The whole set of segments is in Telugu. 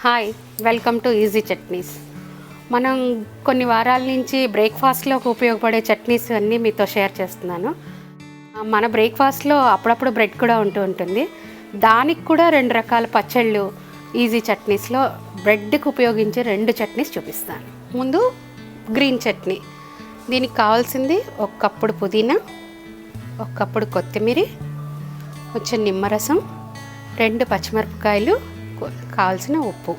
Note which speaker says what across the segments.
Speaker 1: Hi welcome to easy chutneys. మనం కొన్ని వారాల నుంచి బ్రేక్ఫాస్ట్లోకి ఉపయోగపడే చట్నీస్ అన్నీ మీతో షేర్ చేస్తున్నాను. మన బ్రేక్ఫాస్ట్లో అప్పుడప్పుడు బ్రెడ్ కూడా ఉంటూ ఉంటుంది. దానికి కూడా రెండు రకాల పచ్చళ్ళు ఈజీ చట్నీస్లో బ్రెడ్కి ఉపయోగించే రెండు చట్నీస్ చూపిస్తాను. ముందు గ్రీన్ చట్నీ. దీనికి కావాల్సింది ఒక కప్పుడు పుదీనా ఒక కప్పుడు కొత్తిమీర కొంచెం నిమ్మరసం రెండు పచ్చిమిరపకాయలు కావాల్సిన ఉప్పు.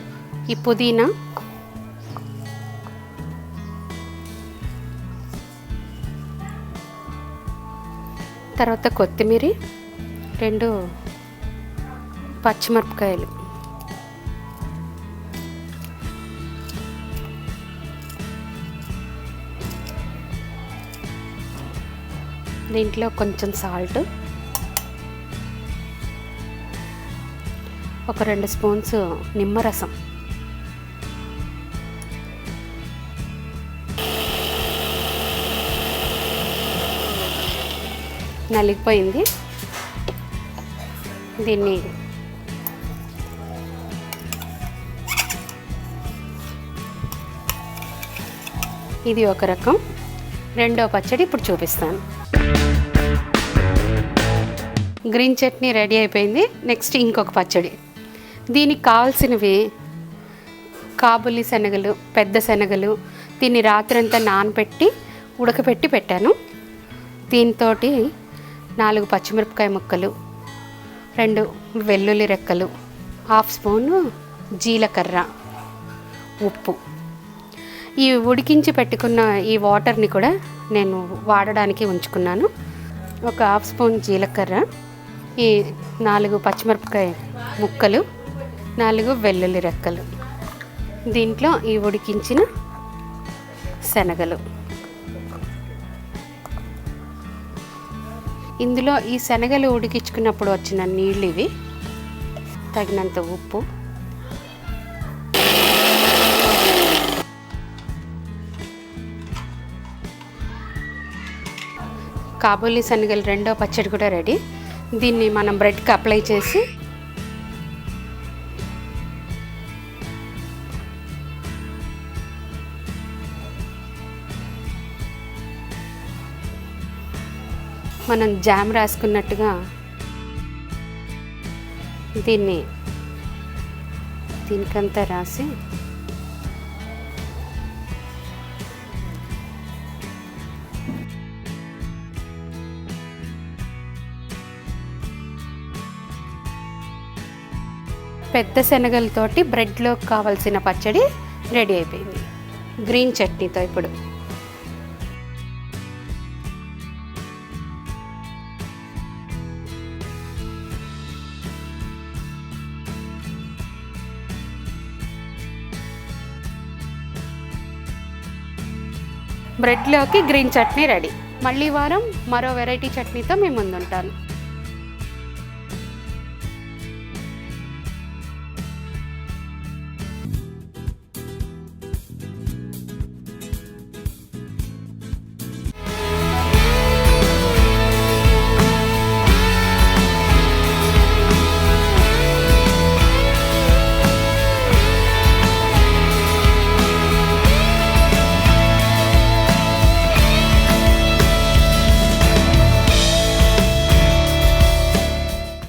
Speaker 1: ఈ పుదీనా తర్వాత కొత్తిమీర రెండు పచ్చిమిరపకాయలు. దీంట్లో కొంచెం సాల్ట్ ఒక రెండు స్పూన్స్ నిమ్మరసం. నలిగిపోయింది. దీన్ని ఇది ఒక రకం. రెండో పచ్చడి ఇప్పుడు చూపిస్తాను. గ్రీన్ చట్నీ రెడీ అయిపోయింది. నెక్స్ట్ ఇంకొక పచ్చడి. దీనికి కావాల్సినవి కాబులి శనగలు పెద్ద శనగలు దీన్ని రాత్రంతా నానబెట్టి ఉడకబెట్టి పెట్టాను. దీంతో నాలుగు పచ్చిమిరపకాయ ముక్కలు రెండు వెల్లుల్లి రెక్కలు హాఫ్ స్పూను జీలకర్ర ఉప్పు. ఈ ఉడికించి పెట్టుకున్న ఈ వాటర్ని కూడా నేను వాడడానికి ఉంచుకున్నాను. ఒక హాఫ్ స్పూన్ జీలకర్ర ఈ నాలుగు పచ్చిమిరపకాయ ముక్కలు నాలుగు వెల్లుల్లి రెక్కలు. దీంట్లో ఈ ఉడికించిన శనగలు. ఇందులో ఈ శనగలు ఉడికించుకున్నప్పుడు వచ్చిన నీళ్ళు ఇవి. తగినంత ఉప్పు. కాబూలి శనగలు రెండో పచ్చడి కూడా రెడీ. దీన్ని మనం బ్రెడ్కి అప్లై చేసి మనం జామ్ రాసుకున్నట్టుగా దీన్ని దీనికంతా రాసి పెద్ద శనగలతోటి బ్రెడ్లోకి కావాల్సిన పచ్చడి రెడీ అయిపోయింది. గ్రీన్ చట్నీతో ఇప్పుడు. బ్రెడ్లోకి గ్రీన్ చట్నీ రెడీ. మళ్ళీ వారం మరో వెరైటీ చట్నీతో మేము ముందుంటాను.